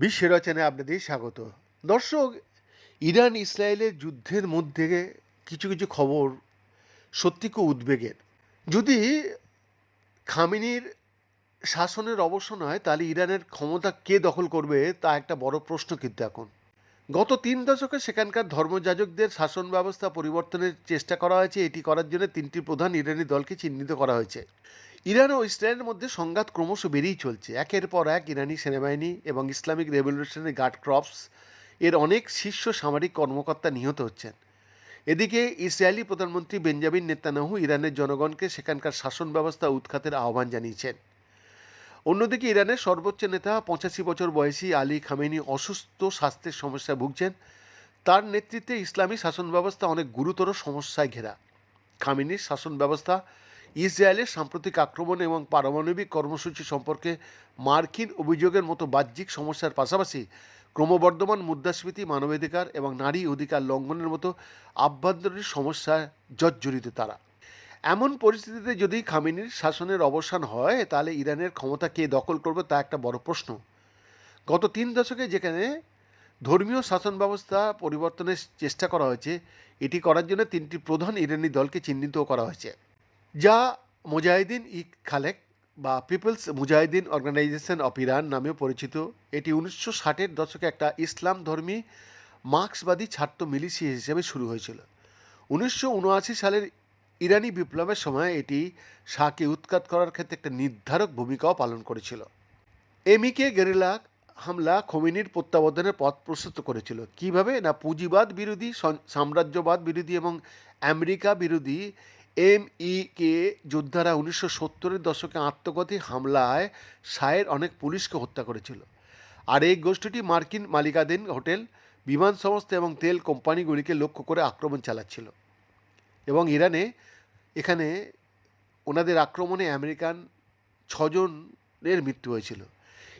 বিশ্ব রচনায় আপনাদের স্বাগত। দর্শক, ইরান ইসরায়েলের যুদ্ধের মধ্যে কিছু কিছু খবর সত্যি খুব উদ্বেগের। যদি খামিনির শাসনের অবসান হয় তাহলে ইরানের ক্ষমতা কে দখল করবে, তা একটা বড় প্রশ্ন কিন্তু এখন। গত তিন দশকে সেখানকার ধর্মযাজকদের শাসন ব্যবস্থা পরিবর্তনের চেষ্টা করা হয়েছে। এটি করার জন্য তিনটি প্রধান ইরানি দলকে চিহ্নিত করা হয়েছে। ইরান ও ইসরায়েলের মধ্যে সংঘাত ক্রমশ বেড়েই চলছে। একের পর এক ইরানি সেনাবাহিনী এবং ইসলামিক রেভলিউশনারি গার্ড ক্রপস এর অনেক শীর্ষ সামরিক কর্মকর্তা নিহত হচ্ছেন। এদিকে ইসরায়েলি প্রধানমন্ত্রী বেঞ্জামিন নেতানাহু ইরানের জনগণকে সেখানকার শাসন ব্যবস্থা উৎখাতের আহ্বান জানিয়েছেন। অন্যদিকে ইরানের সর্বোচ্চ নেতা পঁচাশি বছর বয়সী আলী খামেনি অসুস্থ স্বাস্থ্যের সমস্যায় ভুগছেন। তার নেতৃত্বে ইসলামী শাসন ব্যবস্থা অনেক গুরুতর সমস্যায় ঘেরা। খামেনির শাসন ব্যবস্থা ইসরায়েলের সাম্প্রতিক আক্রমণ এবং পারমাণবিক কর্মসূচি সম্পর্কে মার্কিন অভিযোগের মতো বাহ্যিক সমস্যার পাশাপাশি ক্রমবর্ধমান মুদ্রাস্ফীতি, মানবাধিকার এবং নারী অধিকার লঙ্ঘনের মতো আভ্যন্তরীণ সমস্যায় জর্জরিত তারা। এমন পরিস্থিতিতে যদি খামিনির শাসনের অবসান হয়, তাহলে ইরানের ক্ষমতা কে দখল করবে তা একটা বড় প্রশ্ন। গত তিন দশকে যেখানে ধর্মীয় শাসন ব্যবস্থা পরিবর্তনের চেষ্টা করা হয়েছে, এটি করার জন্য তিনটি প্রধান ইরানি দলকে চিহ্নিত করা হয়েছে। যা মুজাহিদিন ই খালেক বা people's Mujahedin organization of Iran নামেও পরিচিত। এটি উনিশশো ষাটের দশকে একটা ইসলাম ধর্মী মার্ক্সবাদী ছাত্র মিলিশিয়া হিসেবে শুরু হয়েছিল। উনিশশো উনআশি সালের ইরানি বিপ্লবের সময় এটি শাহকে উৎখাত করার ক্ষেত্রে একটা নির্ধারক ভূমিকাও পালন করেছিল। এমিকে গেরিলা হামলা খমিনির প্রত্যাবর্তনের পথ প্রশস্ত করেছিল। কীভাবে? না পুঁজিবাদ বিরোধী সাম্রাজ্যবাদ বিরোধী এবং আমেরিকা বিরোধী এম ই কে যোদ্ধারা উনিশশো সত্তরের দশকে আত্মঘাতী হামলায় শাহের অনেক পুলিশকে হত্যা করেছিল। আর এই গোষ্ঠীটি মার্কিন মালিকাধীন হোটেল, বিমান সংস্থা এবং তেল কোম্পানিগুলিকে লক্ষ্য করে আক্রমণ চালাচ্ছিল এবং ইরানে এখানে ওনাদের আক্রমণে আমেরিকান ছজনের মৃত্যু হয়েছিল।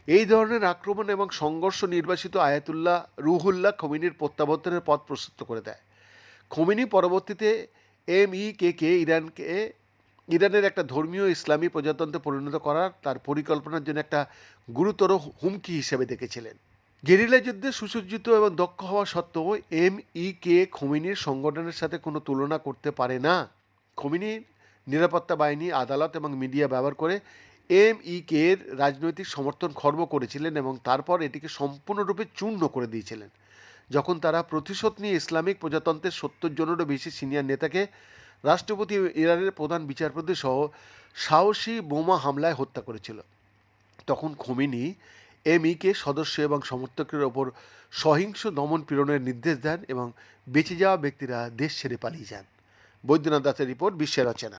এই ধরনের আক্রমণ এবং সংঘর্ষ নির্বাসিত আয়াতুল্লাহ রুহুল্লাহ খমিনির প্রত্যাবর্তনের পথ প্রশস্ত করে দেয়। খমিনি পরবর্তীতে এম ই কে কে ইরানকে, ইরানের একটা ধর্মীয় ইসলামী প্রজাতন্ত্রে পরিণত করার তার পরিকল্পনার জন্য একটা গুরুতর হুমকি হিসেবে দেখেছিলেন। গেরিলা যুদ্ধে সুসজ্জিত এবং দক্ষ হওয়া সত্ত্বেও এম ই কে খমিনির সংগঠনের সাথে কোনো তুলনা করতে পারে না। খমিনির নিরাপত্তা বাহিনী, আদালত এবং মিডিয়া ব্যবহার করে এম ই এর রাজনৈতিক সমর্থন খর্ব করেছিলেন এবং তারপর এটিকে সম্পূর্ণরূপে চূর্ণ করে দিয়েছিলেন। যখন তারা প্রতিশোধ নিয়ে ইসলামিক প্রজাতন্ত্রের সত্তর জনেরও বেশি সিনিয়র নেতাকে রাষ্ট্রপতি ইরানের প্রধান বিচারপতি সহ সাহসী বোমা হামলায় হত্যা করেছিল। তখন খমিনি, এমইকে, সদস্য এবং সমর্থকের ওপর সহিংস দমন পীড়নের নির্দেশ দেন এবং বেঁচে যাওয়া ব্যক্তিরা দেশ ছেড়ে পালিয়ে যান। বৈদ্যনাথ দাসের রিপোর্ট, বিশ্বের রচনা